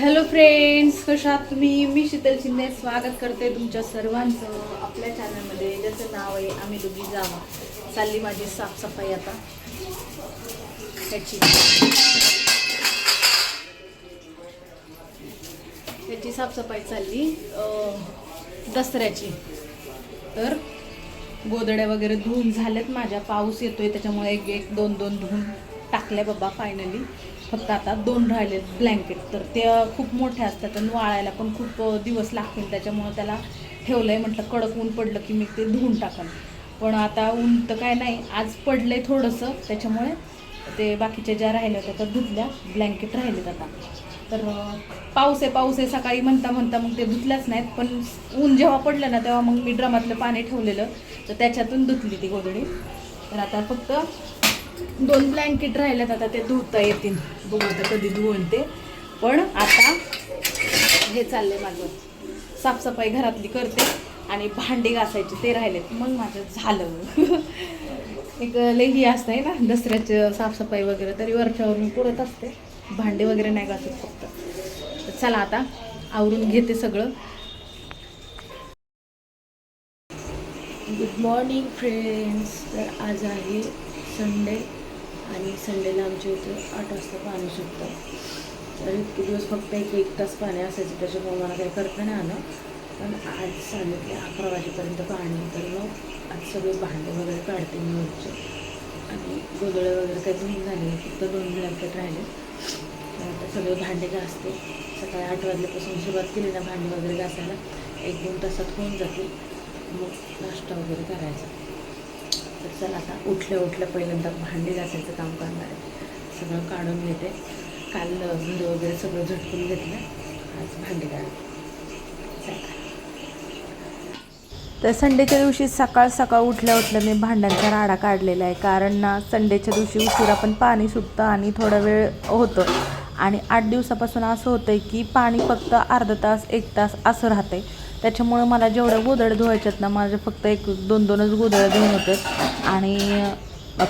Hello friends कशा तुम्ही? मी शीतल शिंदे स्वागत करते तुमच्या सर्वांचं आपल्या चॅनलमध्ये ज्याचं नाव आहे आम्ही दोघी जावा. चालली माझी साफसफाई आता. त्याची. त्याची साफसफाई चालली. दसऱ्याची. तर गोदड्या वगैरे धुवून झाल्यात. माझ्या पाऊस येतोय त्याच्यामुळे एक एक दोन दोन धुवून टाकल्या बाबा फायनली फक्त आता दोन राहिलेत ब्लँकेट तर ते खूप मोठे असतात आणि वाळायला पण खूप दिवस लागतील. त्याच्यामुळं त्याला ठेवलं आहे म्हटलं कडक ऊन पडलं की मी ते धुवून टाकन. पण आता ऊन तर काय नाही आज पडलं आहे थोडंसं. त्याच्यामुळे ते बाकीच्या ज्या राहिल्या होत्या त्या धुतल्या. ब्लँकेट राहिलेत आता. तर पाऊस आहे पाऊस आहे. सकाळी म्हणता म्हणता मग ते धुतल्याच नाहीत. पण ऊन जेव्हा पडलं ना तेव्हा मग मी ड्रमातलं पाणी ठेवलेलं. तर त्याच्यातून धुतली ती गोधडी. तर आता फक्त दोन ब्लँकेट राहिल्यात आता ते धुता येतील. बघू आता कधी धुवून ते. पण आता हे चाललंय माझं. साफसफाई घरातली करते आणि भांडी घासायची ते राहिलेत. मग माझं झालं. एक लेही आहे ना दसऱ्याचं साफसफाई वगैरे तरी वरच्यावर मी पुरत असते. भांडे वगैरे नाही घासत फक्त. चला आता आवरून घेते सगळं. गुड मॉर्निंग फ्रेंड्स तर आज आहे संडे आणि संडेला आमच्या इथे आठ वाजता पाणी सुटतं. तर इतके दिवस फक्त एक एक तास पाणी असायचं त्याच्यामुळे मला काही करता नाही आलं. पण आज सांगितले अकरा वाजेपर्यंत पाणी तर मग आज सगळे भांडे वगैरे काढते मी वरचे आणि गोदळे वगैरे काही धुवून झाले फक्त दोन ब्लँकेट राहिले. तर आता सगळे भांडे घासते. सकाळी आठ वाजल्यापासून सुरुवात केली ना भांडे वगैरे घासायला. एक दोन तासात होऊन जातील. मग नाश्ता वगैरे करायचा. तर चला आता उठल्या उठल्या पहिल्यांदा भांडी घासायचं काम करणार आहे. सगळं काढून घेते. काल घर वगैरे सगळं झटकून घेतलं. आज भांडी काढते तर संडेच्या दिवशी सकाळ सकाळ उठल्या उठल्या मी भांड्यांचा राडा काढलेला आहे. कारण ना संडेच्या दिवशी उशिरा पण पाणी सुटतं आणि थोडा वेळ होतं. आणि आठ दिवसापासून असं होतं आहे की पाणी फक्त अर्धा तास एक तास असं राहतं आहे त्याच्यामुळं मला जेवढ्या गोदड्या धुवायच्यात ना माझे फक्त एक दोन दोनच गोदड्या धुवून होतात आणि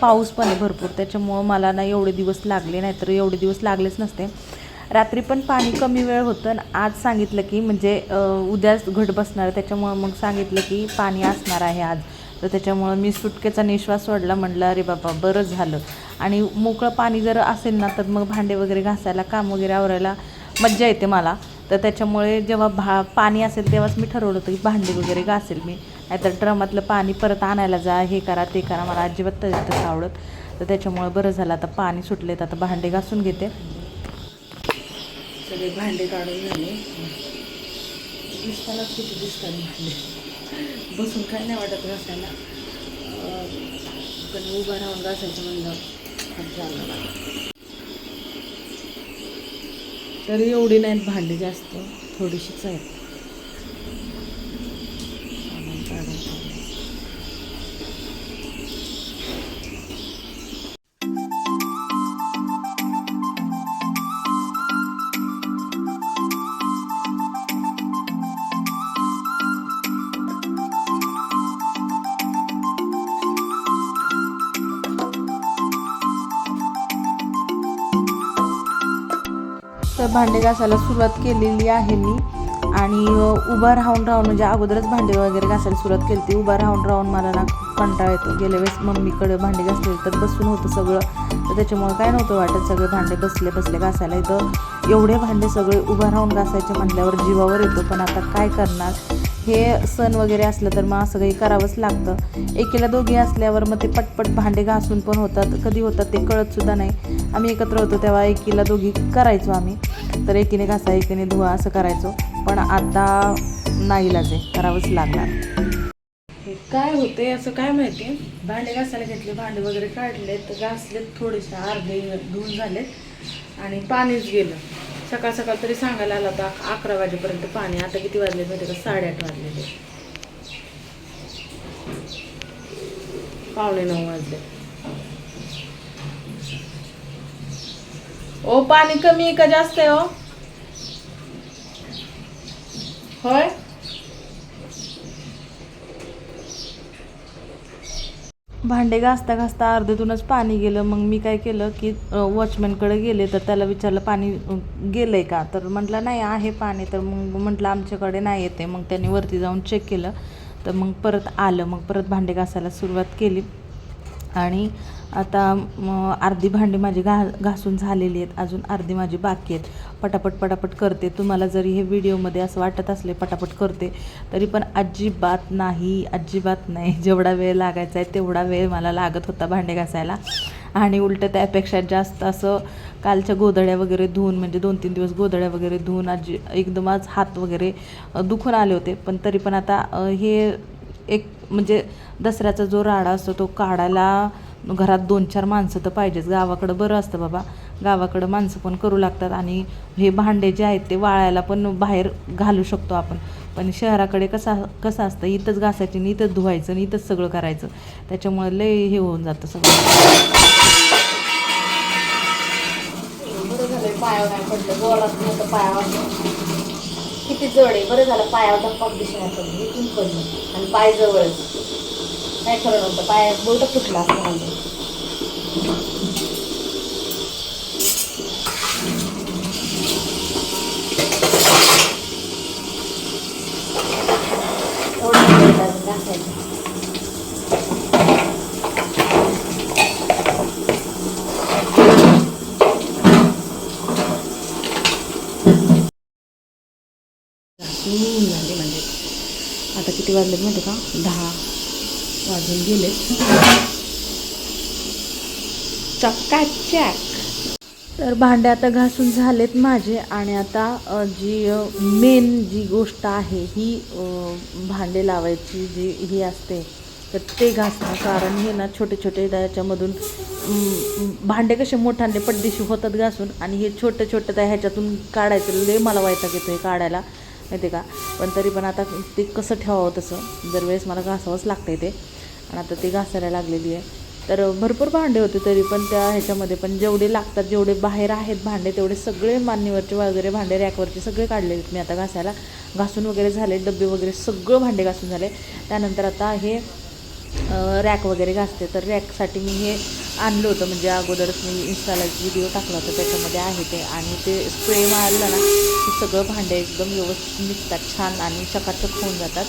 पाऊस पण आहे भरपूर. त्याच्यामुळं मला ना एवढे दिवस लागले नाहीतर एवढे दिवस लागलेच नसते. रात्री पण पाणी कमी वेळ होतं आणि आज सांगितलं की म्हणजे उद्याच घट बसणार आहे. त्याच्यामुळं मग सांगितलं की पाणी असणार आहे आज. तर त्याच्यामुळं मी सुटकेचा निश्वास सोडला. म्हटलं अरे बाबा बरं झालं. आणि मोकळं पाणी जर असेल ना तर मग भांडे वगैरे घासायला काम वगैरे आवरायला मज्जा येते मला. तर त्याच्यामुळे जेव्हा भा पाणी असेल तेव्हाच मी ठरवलं होतं की भांडी वगैरे घासेल मी. नाहीतर ड्रमातलं पाणी परत आणायला जा हे करा ते करा मला अजिबात तसं आवडत. तर त्याच्यामुळे बरं झालं. आता पाणी सुटले तर आता भांडे घासून घेते. सगळे भांडे काढून झाले. दिसतानाच किती दिसतात भांडे. बसून काय नाही वाटत घासायला. पण उभं राहून घासायचं म्हणलं झालं तरी एवढी नाहीत भांडी जास्त थोडीशीच आहेत. भांडे घासायला सुरुवात केलेली आहे मी. आणि उभा राहून राहून म्हणजे अगोदरच भांडे वगैरे घासायला सुरुवात केली ती उभा राहून राहून मला ना कंटाळा येतो. गेल्या वेळेस मम्मीकडे भांडे घासले तर बसून होतं सगळं. तर त्याच्यामुळे काय नव्हतं वाटत सगळे भांडे बसले बसले घासायला. इथं एवढे भांडे सगळे उभा राहून घासायचे म्हटल्यावर जीवावर येतो. पण आता काय करणार? हे सण वगैरे असलं तर मग असं काही करावंच लागतं. एकीला दोघी असल्यावर मग ते पटपट भांडे घासून पण होतात. कधी होतात ते कळतसुद्धा नाही. आम्ही एकत्र होतो तेव्हा एकीला दोघी करायचो आम्ही. तर एकीने घासा एकीने धुवा असं करायचो. पण आता नाही लाजे करावंच लागणार. हे काय होते असं काय माहिती? भांडे घासायला घेतले भांडे वगैरे काढले तर घासलेत थोडेसे अर्धे धुवून झालेत. आणि पाणीच गेलं. सकाळ सकाळ तरी सांगायला आला होता अकरा वाजेपर्यंत पाणी आता किती वाजले माहिती का? साडेआठ वाजलेले पावणे नऊ वाजले. ओ पाणी कमी आहे का जास्त आहे हो होय? भांडे घासता घासता अर्ध्यातूनच पाणी गेलं. मग मी काय केलं की वॉचमॅनकडे गेले तर त्याला विचारलं पाणी गेलं आहे का? तर म्हटलं नाही आहे पाणी. तर मग म्हटलं आमच्याकडे नाही येते मग त्यांनी वरती जाऊन चेक केलं. तर मग परत आलं. मग परत भांडे घासायला सुरुवात केली. आणि आता अर्धी भांडी माझी घा घासून झालेली आहेत. अजून अर्धी माझी बाकी आहेत. पटापट पटापट करते. तुम्हाला जरी हे व्हिडिओमध्ये असं वाटत असले पटापट करते. तरी पण अजिबात नाही अजिबात नाही. जेवढा वेळ लागायचा आहे तेवढा वेळ मला लागत होता भांडे घासायला. आणि उलटं त्यापेक्षा जास्त असं कालच्या गोधड्या वगैरे धुवून म्हणजे दोन तीन दिवस गोधड्या वगैरे धुवून आजी एकदम आज हात वगैरे दुखून आले होते. पण तरी पण आता हे एक म्हणजे दसऱ्याचा जो राडा असतो तो काढायला घरात दोन चार माणसं तर पाहिजेच. गावाकडं बरं असतं बाबा. गावाकडं माणसं पण करू लागतात आणि हे भांडे जे आहेत ते वाळायला पण बाहेर घालू शकतो आपण. पण शहराकडे कसा कसं असतं इथंच घासायची आणि इथंच धुवायचं आणि इथंच सगळं करायचं. त्याच्यामुळे लय हे होऊन जातं सगळं. पायावर नाही पडलं. पायावर. किती जड आहे. बरं झालं पायावर दिसून इथून आणि पाय जवळच. काय खरं नव्हतं. पाय बोलत फुटला असं म्हणजे म्हणजे. आता किती वाजले माहिती का? दहा. वाजून गेले. चक्काचॅक तर भांडे आता घासून झालेत माझे आणि आता जी मेन जी गोष्ट आहे ही भांडे लावायची जी ही असते तर ते घासणं. कारण हे ना छोटे छोटे त्याच्यामधून भांडे कसे मोठांले पड्डीशी होतात घासून आणि हे छोटे छोटे त्या ह्याच्यातून काढायचं. लय मला वैताग येतो हे काढायला माहिती का? पण तरी पण आता ते कसं ठेवावं तसं दरवेळेस मला घासावंच लागतं ते. आणि आता ती घासायला लागलेली आहे. तर भरपूर भांडे होते तरी पण त्या ह्याच्यामध्ये पण जेवढे लागतात जेवढे बाहेर आहेत भांडे तेवढे सगळे मान्यवरचे वगैरे भांडे रॅकवरचे सगळे काढले मी आता घासायला. घासून वगैरे झाले डबे वगैरे सगळं भांडे घासून झाले. त्यानंतर आता हे रॅक वगैरे घासते. तर रॅकसाठी मी हे आणलं होतं. म्हणजे अगोदरच मी इन्स्टाला व्हिडिओ टाकला होता. त्याच्यामध्ये आहे ते. आणि ते स्प्रे मारलं ना की सगळं भांडे एकदम व्यवस्थित निघतात छान आणि चकाचक होऊन जातात.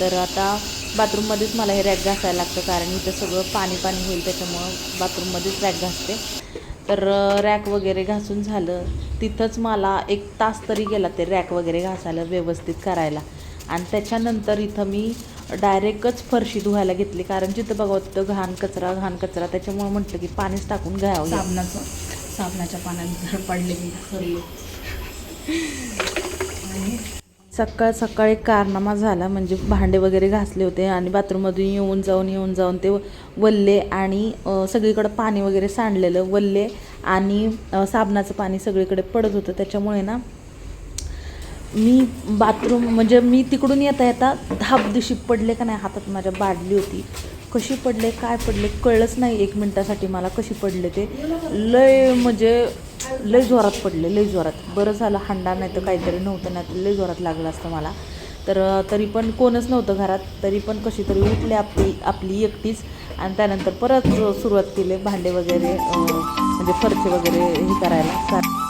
तर आता बाथरूममध्येच मला हे रॅक घासायला लागतं कारण इथं सगळं पाणी पाणी होईल त्याच्यामुळं बाथरूममध्येच रॅक घासते. तर रॅक वगैरे घासून झालं तिथंच मला एक तास तरी गेला ते रॅक वगैरे घासायला व्यवस्थित करायला. आणि त्याच्यानंतर इथं मी डायरेक्टच फरशी धुवायला घेतली कारण जिथं बघा तिथं घाण कचरा घाण कचरा त्याच्यामुळे म्हटलं की पाणीच टाकून घ्यावं साबणाचं साबणाच्या पाण्यात घर पडले मी आणि सकाळ सकाळ एक कारनामा झाला म्हणजे भांडे वगैरे घासले होते आणि बाथरूममधून येऊन जाऊन येऊन जाऊन ते वल्ले आणि सगळीकडं पाणी वगैरे सांडलेलं वल्ले आणि साबणाचं पाणी सगळीकडे पडत होतं. त्याच्यामुळे ना मी बाथरूम म्हणजे मी तिकडून येता येता धाप दिशी पडले का नाही हातात माझ्या बादली होती. कशी पडले काय पडले कळलंच नाही एक मिनटासाठी मला कशी पडले ते. लय म्हणजे लय जोरात पडले लय जोरात. बरं झालं हांडा नाही तर काहीतरी नव्हतं नाही तर लय जोरात लागलं असतं मला. तर तरी पण कोणच नव्हतं घरात तरी पण कशी तरी उठले आपली आपली एकटीच. आणि त्यानंतर परत सुरुवात केली भांडे वगैरे म्हणजे फरचे वगैरे हे करायला.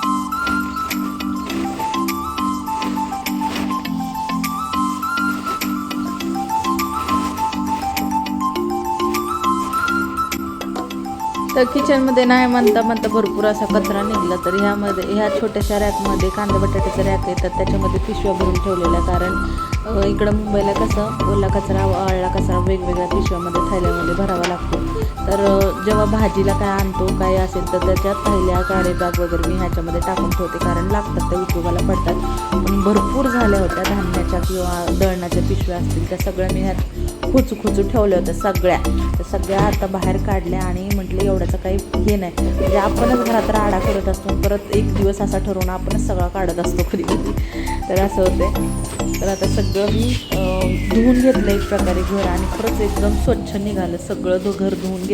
तर किचनमध्ये नाही म्हणता म्हणता भरपूर असा कचरा निघला तर ह्यामध्ये ह्या छोट्याशा रॅकमध्ये कांदा बटाट्याचं रॅक येतात त्याच्यामध्ये पिशव्या भरून ठेवलेल्या. कारण इकडं मुंबईला कसं ओला कचरा वाळला कचरा वेगवेगळ्या पिशव्यामध्ये थैल्यामध्ये भरावा लागतो. तर जेव्हा भाजीला काय आणतो काय असेल तर त्याच्यात पहिल्या काळेबाग वगैरे मी ह्याच्यामध्ये टाकून ठेवते. कारण लागतात त्या उपयोगाला पडतात. पण भरपूर झाल्या होत्या धान्याच्या किंवा दळणाच्या पिशव्या असतील त्या सगळ्या मी ह्यात खुचू खुचू ठेवल्या होत्या सगळ्या. त्या सगळ्या आता बाहेर काढल्या आणि म्हटलं एवढ्याचं काही हे नाही. म्हणजे आपणच घरात राडा करत असतो परत एक दिवस असा ठरवून आपणच सगळा काढत असतो कधी कधी. तर असं होते तर आता सगळं मी धुवून घेतलं एक प्रकारे घर आणि खरंच एकदम स्वच्छ निघालं. सगळं घर धुवून घेतलं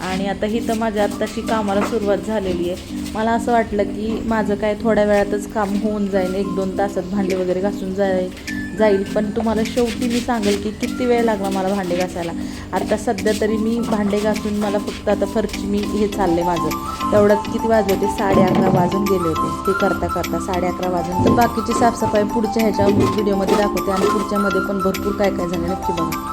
आणि आता ही तर माझ्या आत्ताशी कामाला सुरुवात झालेली आहे. मला असं वाटलं की माझं काय थोड्या वेळातच काम होऊन जाईल. एक दोन तासात भांडे वगैरे घासून जाईल जाईल. पण तुम्हाला शेवटी मी सांगेल की किती वेळ लागला मला भांडे घासायला. आता सध्या तरी मी भांडे घासून मला फक्त आता फरची मी हे चालले माझं. तेवढ्यात किती वाजले होते? साडे अकरा वाजून गेले होते. ते करता करता साडे अकरा वाजून. तर बाकीची साफसफाई पुढच्या ह्याच्या व्हिडिओमध्ये दाखवते आणि पुढच्यामध्ये पण भरपूर काय काय झालं नक्की बघा.